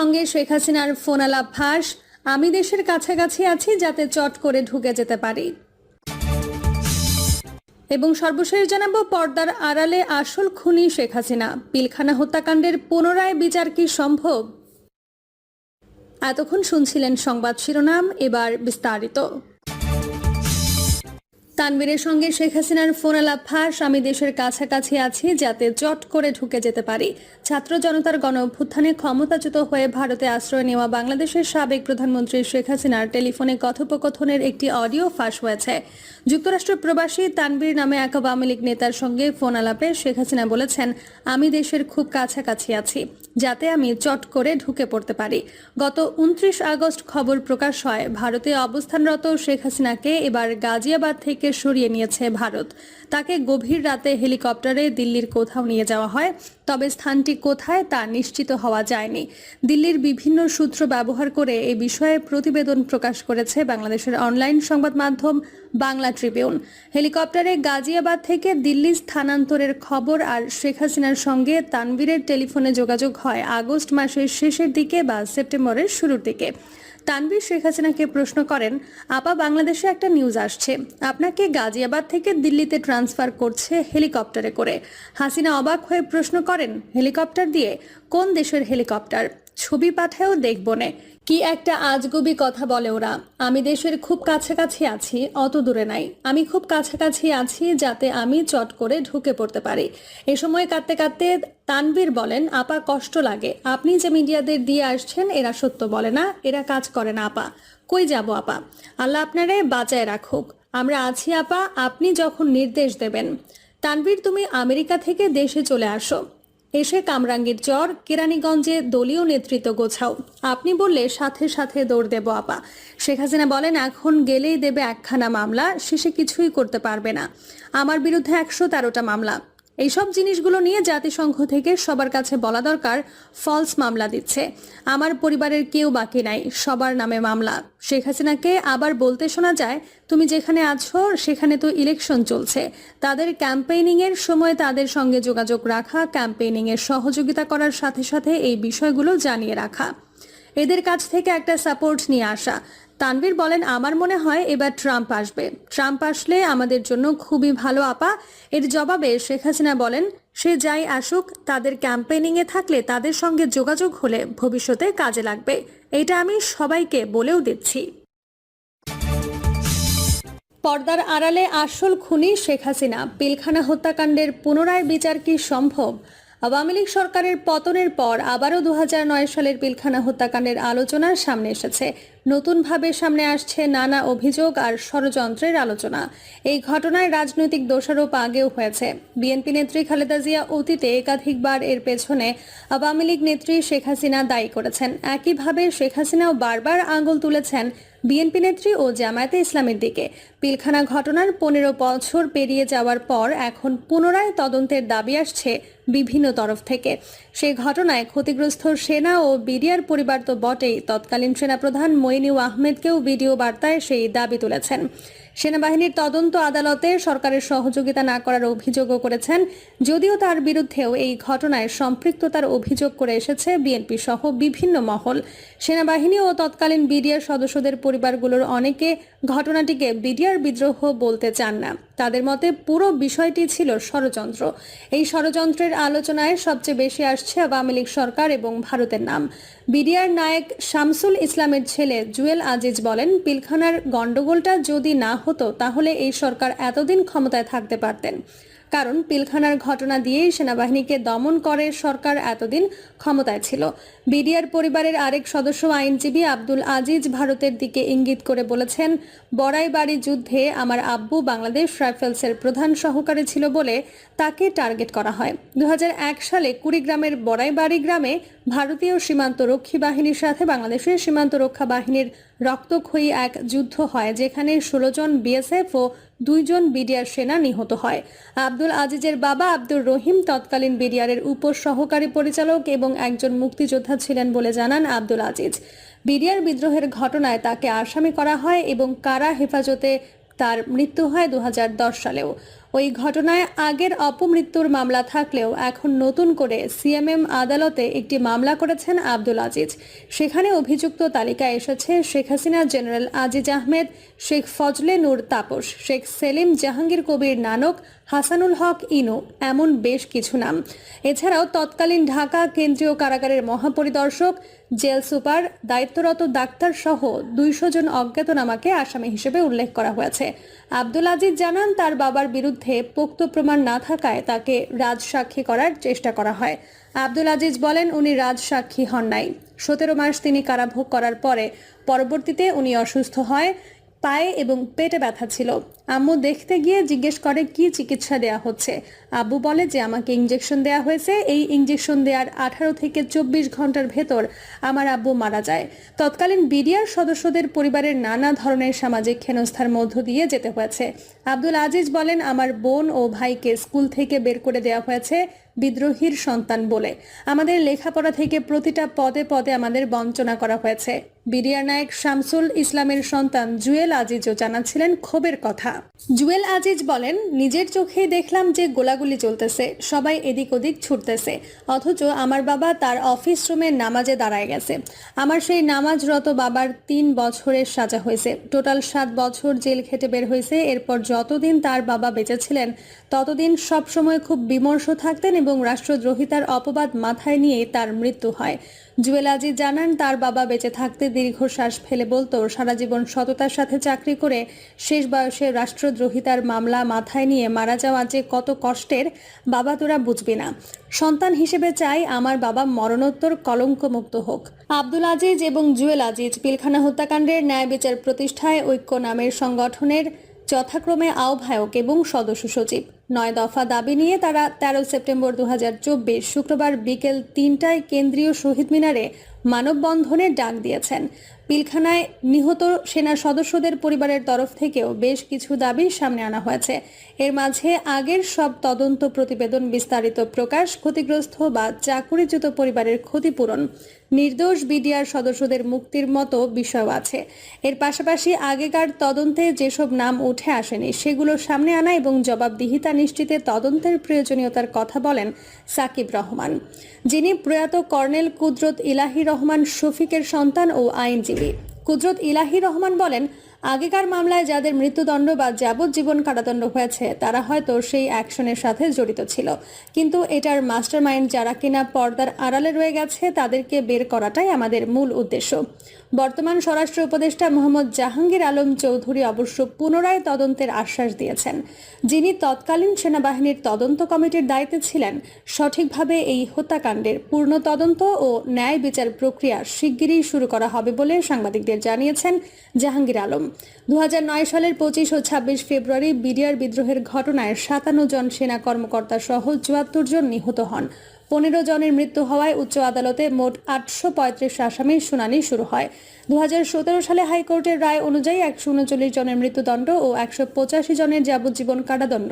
সঙ্গে শেখ হাসিনার ফোন আলাপাস আমি দেশের কাছাকাছি আছি যাতে চট করে ঢুকে যেতে পারি। এবং সর্বশেষ জানাব, পর্দার আড়ালে আসল খুনি শেখ হাসিনা। পিলখানা হত্যাকাণ্ডের পুনরায় বিচার কি সম্ভব? এতক্ষণ শুনছিলেন সংবাদ শিরোনাম, এবার বিস্তারিত। তানবীরের সঙ্গে শেখ হাসিনার ফোন আলাপ ফাঁস। আমি দেশের কাছাকাছি আছি, যাতে চট করে ঢুকে যেতে পারি। ছাত্র জনতার গণ অভ্যুত্থানে ক্ষমতাচ্যুত হয়ে ভারতে আশ্রয় নেওয়া বাংলাদেশের সাবেক প্রধানমন্ত্রী শেখ হাসিনার টেলিফোনে কথোপকথনের একটি অডিও ফাঁস হয়েছে। যুক্তরাষ্ট্র প্রবাসী তানবীর নামে এক আওয়ামী লীগ নেতার সঙ্গে ফোন আলাপে শেখ হাসিনা বলেছেন, আমি দেশের খুব কাছাকাছি আছি, যাতে আমি চট করে ঢুকে পড়তে পারি। গত উনত্রিশ আগস্ট খবর প্রকাশ হয়, ভারতে অবস্থানরত শেখ হাসিনাকে এবার গাজিয়াবাদ থেকে সরিয়ে নিয়েছে ভারত। তাকে গভীর রাতে হেলিকপ্টারে দিল্লির কোথাও নিয়ে যাওয়া হয়, তবে স্থানটি কোথায় তা নিশ্চিত হওয়া যায়নি। দিল্লির বিভিন্ন সূত্র ব্যবহার করে এ বিষয়ে প্রতিবেদন প্রকাশ করেছে বাংলাদেশের অনলাইন সংবাদ মাধ্যম বাংলা ট্রিবিউন। হেলিকপ্টারে গাজিয়াবাদ থেকে দিল্লি স্থানান্তরের খবর আর শেখ হাসিনার সঙ্গে তানবীরের টেলিফোনে যোগাযোগ হয় আগস্ট মাসের শেষের দিকে বা সেপ্টেম্বরের শুরুর দিকে। তানভীর শেখ হাসিনাকে প্রশ্ন করেন, আপা, বাংলাদেশে একটা নিউজ আসছে। আপনাকে গাজিয়াবাদ থেকে দিল্লিতে ট্রান্সফার করছে হেলিকপ্টারে করে। হাসিনা অবাক হয়ে প্রশ্ন করেন, হেলিকপ্টার দিয়ে কোন দেশের হেলিকপ্টার? ছবি পাঠায়ও দেখব নে। কি একটা আজগুবি কথা বলে ওরা? আমি দেশের খুব কাছাকাছি আছি, অত দূরে নাই। আমি খুব কাছাকাছি আছি যাতে আমি চট করে ঢুকে পড়তে পারি। এ সময় কাঁদতে কাঁদতে তানভীর বলেন, আপা, কষ্ট লাগে। আপনি যে মিডিয়াদের দিয়ে আসছেন, এরা সত্য বলে না, এরা কাজ করে না, আপা। কই যাব, আপা? আল্লাহ আপনারে বাঁচায় রাখুক। আমরা আছি, আপা। আপনি যখন নির্দেশ দেবেন। তানভীর, তুমি আমেরিকা থেকে দেশে চলে আসো। এসে কামরাঙ্গীর চর, কেরানীগঞ্জে দলীয় নেতৃত্ব গোছাও। আপনি বললে, সাথে সাথে দৌড় দেব আপা। শেখ হাসিনা বলেন, এখন গেলেই দেবে একখানা মামলা, শেষে কিছুই করতে পারবে না। আমার বিরুদ্ধে একশো তেরোটা মামলা। এইসব জিনিসগুলো নিয়ে জাতিসংঘ থেকে সবার কাছে বলা দরকার ফলস মামলা দিচ্ছে। আমার পরিবারের কেউ বাকি নাই, সবার নামে মামলা। শেখ হাসিনাকে আবার বলতে শোনা যায়, তুমি যেখানে আছো, সেখানে তো ইলেকশন চলছে। তাদের ক্যাম্পেইনিং এর সময় তাদের সঙ্গে যোগাযোগ রাখা ক্যাম্পেইনিং এর সহযোগিতা করার সাথে সাথে এই বিষয়গুলো জানিয়ে রাখা। এদের কাছ থেকে একটা সাপোর্ট নিয়ে আসা। তানভীর বলেন, আমার মনে হয় এবার ট্রাম্প আসবে। ট্রাম্প আসলে আমাদের জন্য খুবই ভালো আপা। এর জবাবে শেখ হাসিনা বলেন, সে যাই আসুক, তাদের ক্যাম্পেইনিং এ থাকলে তাদের সঙ্গে যোগাযোগ হলে ভবিষ্যতে কাজে লাগবে। এটা আমি সবাইকে বলেও দিচ্ছি। পর্দার আড়ালে আসল খুনি শেখ হাসিনা। পিলখানা হত্যাকাণ্ডের পুনরায় বিচার কি সম্ভব? আওয়ামী লীগ সরকারের পতনের পর আবারও দু হাজার নয় সালের পিলখানা হত্যাকাণ্ডের আলোচনা সামনে এসেছে। নতুনভাবে সামনে আসছে নানা অভিযোগ আর ষড়যন্ত্রের আলোচনা। এই ঘটনায় রাজনৈতিক দোষারোপ আগেও হয়েছে। বিএনপি নেত্রী খালেদা জিয়া অতীতে একাধিকবার এর পেছনে আওয়ামী লীগ নেত্রী শেখ হাসিনা দায়ী করেছেন। একইভাবে শেখ হাসিনাও বারবার আঙুল তুলেছেন বিএনপি নেত্রী ও জামায়াতে ইসলামের দিকে। পিলখানা ঘটনার পনেরো বছর পেরিয়ে যাওয়ার পর এখন পুনরায় তদন্তের দাবি আসছে বিভিন্ন তরফ থেকে। সে ঘটনায় ক্ষতিগ্রস্ত সেনা ও বিডিআর পরিবার তো বটেই। তৎকালীন সেনাপ্রধান মইনিউ আহমেদকেও ভিডিও বার্তায় সেই দাবি তুলেছেন। সেনাবাহিনীর তদন্ত আদালতে সরকারের সহযোগিতা না করার অভিযোগও করেছেন, যদিও তার বিরুদ্ধেও এই ঘটনায় সম্পৃক্ততার অভিযোগ করে এসেছে বিএনপি সহ বিভিন্ন মহল। সেনাবাহিনী ও তৎকালীন বিডিআর সদস্যদের পরিবারগুলোর অনেকে ঘটনাটিকে বিডিআর বিদ্রোহ বলতে চান না। তাদের মতে পুরো বিষয়টি ছিল ষড়যন্ত্র। এই ষড়যন্ত্রের আলোচনায় সবচেয়ে বেশি আসছে আওয়ামী লীগ সরকার এবং ভারতের নাম। বিডিআর নায়ক শামসুল ইসলামের ছেলে জুয়েল আজিজ বলেন, পিলখানার গন্ডগোলটা যদি না হতো তাহলে এই সরকার এতদিন ক্ষমতায় থাকতে পারতেন। কারণ পিলখানার ঘটনা দিয়েই সেনাবাহিনীকে দমন করে সরকার এতদিন ক্ষমতায় ছিল। বিডিআর পরিবারের আরেক সদস্য আইনজীবী আব্দুল আজিজ ভারতের দিকে ইঙ্গিত করে বলেছেন, বড়াইবাড়ি যুদ্ধে আমার আব্বু বাংলাদেশ রাইফেলসের প্রধান সহকারী ছিল বলে তাকে টার্গেট করা হয়। দু হাজার এক সালে কুড়িগ্রামের বড়াইবাড়ি গ্রামে ভারতীয় সীমান্ত রক্ষী বাহিনীর সাথে বাংলাদেশের সীমান্ত রক্ষা বাহিনীর রক্তক্ষয়ী এক যুদ্ধ হয়, যেখানে ষোলো জন বিএসএফ ও দুইজন বিডিআর সেনা নিহত হয়। আব্দুল আজিজের বাবা আব্দুর রহিম তৎকালীন বিডিআরের উপ সহকারী পরিচালক এবং একজন মুক্তিযোদ্ধা ছিলেন বলে জানান আব্দুল আজিজ। বিডিআর বিদ্রোহের ঘটনায় তাকে আসামি করা হয় এবং কারা হেফাজতে তার মৃত্যু হয় দু হাজার দশ সালেও। ওই ঘটনায় আগের অপমৃত্যুর মামলা থাকলেও এখন নতুন করে সিএমএম আদালতে একটি মামলা করেছেন আব্দুল আজিজ। সেখানে অভিযুক্ত তালিকায় এসেছে শেখ হাসিনা জেনারেল আজিজ আহমেদ, শেখ ফজলে নূর তাপস, শেখ সেলিম জাহাঙ্গীর কবির নানক, হাসানুল হক ইনু, এমন বেশ কিছু নাম। এছাড়াও তৎকালীন ঢাকা কেন্দ্রীয় কারাগারের মহাপরিদর্শক, জেল সুপার, দায়িত্বরত ডাক্তার সহ দুইশো জন অজ্ঞাতনামাকে আসামি হিসেবে উল্লেখ করা হয়েছে। আব্দুল আজিজ জানান, তার বাবার বিরুদ্ধে পোক্ত প্রমাণ না থাকায় তাকে রাজসাক্ষী করার চেষ্টা করা হয়। আব্দুল আজিজ বলেন, উনি রাজসাক্ষী হন নাই। সতেরো মাস তিনি কারাভোগ করার পরে পরবর্তীতে উনি অসুস্থ হয়। পায়ে এবং পেটে ব্যথা ছিল। আম্মু দেখতে গিয়ে জিজ্ঞেস করে, কি চিকিৎসা দেয়া হচ্ছে? আব্বু বলে যে, আমাকে ইঞ্জেকশন দেয়া হয়েছে। এই ইঞ্জেকশন দেওয়ার আঠারো থেকে চব্বিশ ঘণ্টার ভেতর আমার আব্বু মারা যায়। তৎকালীন বিডিআর সদস্যদের পরিবারের নানা ধরনের সামাজিক হেনস্থার মধ্য দিয়ে যেতে হয়েছে। আব্দুল আজিজ বলেন, আমার বোন ও ভাইকে স্কুল থেকে বের করে দেওয়া হয়েছে। বিদ্রোহীর সন্তান বলে। আমাদের লেখাপড়া থেকে প্রতিটা পদে পদে আমাদের বঞ্চনা করা হয়েছে। বিডিআর নায়ক শামসুল ইসলামের সন্তান জুয়েল আজিজও জানাচ্ছিলেন ক্ষোভের কথা। জুয়েল আজিজ বলেন, নিজের চোখেই দেখলাম যে গোলাগুলি চলতেছে সবাই এদিক ওদিক ছুটতেছে। অথচ আমার বাবা তার অফিস রুমে নামাজে দাঁড়ায় গেছে। আমার সেই নামাজরত বাবার তিন বছরের সাজা হয়েছে। টোটাল সাত বছর জেল খেটে বের হয়েছে। এরপর যতদিন তার বাবা বেঁচে ছিলেন, ততদিন সবসময় খুব বিমর্ষ থাকতেন এবং রাষ্ট্রদ্রোহিতার অপবাদ মাথায় নিয়ে তার মৃত্যু হয়। জুয়েল জানান, তার বাবা বেঁচে থাকতে দীর্ঘশ্বাস ফেলে বলতো সারা জীবন সততার সাথে চাকরি করে শেষ বয়সে রাষ্ট্রদ্রোহিতার মামলা মাথায় নিয়ে মারা যাওয়া যে কত কষ্টের, বাবা তোরা বুঝবি না। সন্তান হিসেবে চাই আমার বাবা মরণোত্তর কলঙ্কমুক্ত হোক। আব্দুল আজিজ এবং জুয়েল আজিজ পিলখানা হত্যাকাণ্ডের ন্যায় বিচার প্রতিষ্ঠায় ঐক্য নামের সংগঠনের যথাক্রমে আহ্বায়ক এবং সদস্য সচিব। নয় দফা দাবি নিয়ে তারা তেরো সেপ্টেম্বর দু হাজার চব্বিশ শুক্রবার বিকেল তিনটায় কেন্দ্রীয় শহীদ মিনারে মানববন্ধনের ডাক দিয়েছেন। পিলখানায় নিহত সেনা সদস্যদের পরিবারের তরফ থেকেও বেশ কিছু দাবি সামনে আনা হয়েছে। এর মাঝে আগের সব তদন্ত প্রতিবেদন বিস্তারিত প্রকাশ, ক্ষতিগ্রস্ত বা চাকুরিচ্যুত পরিবারের ক্ষতিপূরণ, নির্দোষ বিডিআর সদস্যদের মুক্তির মতো বিষয় আছে। এর পাশাপাশি আগেকার তদন্তে যেসব নাম উঠে আসেনি, সেগুলো সামনে আনা এবং জবাবদিহিতা নিশ্চিতে তদন্তের প্রয়োজনীয়তার কথা বলেন সাকিব রহমান। যিনি প্রয়াত কর্নেল কুদরত ইলাহি রহমান শফিকের সন্তান ও আইনজীবী। কুদরত ইলাহি রহমান বলেন, আগেকার মামলায় যাদের মৃত্যুদণ্ড বা যাবজ্জীবন কারাদণ্ড হয়েছে, তারা হয়তো সেই অ্যাকশনের সাথে জড়িত ছিল। কিন্তু এটার মাস্টারমাইন্ড যারা কিনা পর্দার আড়ালে রয়ে গেছে, তাদেরকে বের করাটাই আমাদের মূল উদ্দেশ্য। বর্তমান স্বরাষ্ট্র উপদেষ্টা মোহাম্মদ জাহাঙ্গীর আলম চৌধুরী অবশ্য পুনরায় তদন্তের আশ্বাস দিয়েছেন। যিনি তৎকালীন সেনাবাহিনীর তদন্ত কমিটির দায়িত্বে ছিলেন, সঠিকভাবে এই হত্যাকাণ্ডের পূর্ণ তদন্ত ও ন্যায় বিচার প্রক্রিয়া শিগগিরই শুরু করা হবে বলে সাংবাদিকদের জানিয়েছেন জাহাঙ্গীর আলম। দু হাজার নয় সালের পঁচিশ ও ছাব্বিশ ফেব্রুয়ারি বিডিআর বিদ্রোহের ঘটনায় সাতান্ন জন সেনা কর্মকর্তা সহ চুয়াত্তর জন নিহত হন। পনেরো জনের মৃত্যু হওয়ায় উচ্চ আদালতে মোট আটশো পঁয়ত্রিশ আসামির শুনানি শুরু হয়। দু হাজার সতেরো সালে হাইকোর্টের রায় অনুযায়ী একশো উনচল্লিশ জনের মৃত্যুদণ্ড ও একশো পঁচাশি জনের যাবজ্জীবন কারাদণ্ড।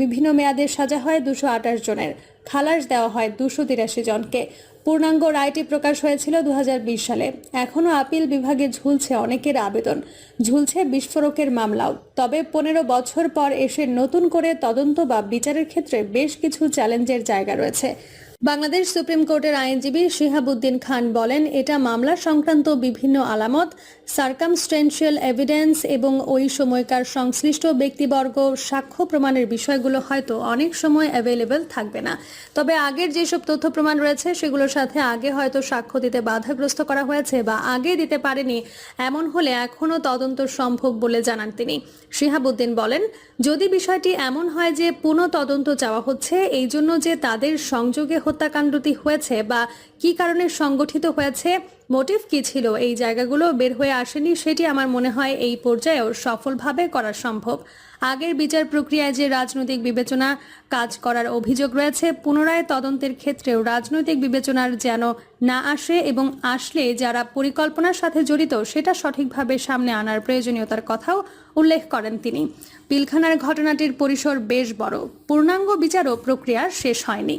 বিভিন্ন মেয়াদের সাজা হয় দুশো আঠাশ জনের। খালাস দেওয়া হয় দুশো তিরাশি জনকে। পূর্ণাঙ্গ রায়টি প্রকাশ হয়েছিল দু হাজার বিশ সালে। এখনও আপিল বিভাগে ঝুলছে অনেকের আবেদন। ঝুলছে বিস্ফোরকের মামলাও। তবে পনেরো বছর পর এসে নতুন করে তদন্ত বা বিচারের ক্ষেত্রে বেশ কিছু চ্যালেঞ্জের জায়গা রয়েছে। বাংলাদেশ সুপ্রিম কোর্টের আইনজীবী শিহাবুদ্দিন খান বলেন, এটা মামলা সংক্রান্ত বিভিন্ন আলামত সার্কামস্টেন্সিয়াল এভিডেন্স এবং ওই সময়কার সংশ্লিষ্ট ব্যক্তিবর্গ সাক্ষ্য প্রমাণের বিষয়গুলো হয়তো অনেক সময় অ্যাভেলেবেল থাকবে না। তবে আগের যেসব তথ্য প্রমাণ রয়েছে, সেগুলোর সাথে আগে হয়তো সাক্ষ্য দিতে বাধাগ্রস্ত করা হয়েছে বা আগে দিতে পারেনি, এমন হলে এখনও তদন্ত সম্ভব বলে জানান তিনি। শিহাবুদ্দিন বলেন, যদি বিষয়টি এমন হয় যে পুনঃ তদন্ত চাওয়া হচ্ছে, এই জন্য যে তাদের সংযোগে হত্যাকাণ্ডটি হয়েছে বা কি কারণে সংগঠিত হয়েছে মোটিভ কি ছিল, এই জায়গাগুলো বের হয়ে আসেনি সেটি আমার মনে হয় এই পর্যায়েও সফলভাবে করা সম্ভব। আগের বিচার প্রক্রিয়ায় যে রাজনৈতিক বিবেচনা কাজ করার অভিযোগ রয়েছে, পুনরায় তদন্তের ক্ষেত্রেও রাজনৈতিক বিবেচনার যেন না আসে এবং আসলে যারা পরিকল্পনার সাথে জড়িত সেটা সঠিকভাবে সামনে আনার প্রয়োজনীয়তার কথাও উল্লেখ করেন তিনি। পিলখানার ঘটনাটির পরিসর বেশ বড়। পূর্ণাঙ্গ বিচারও প্রক্রিয়া শেষ হয়নি।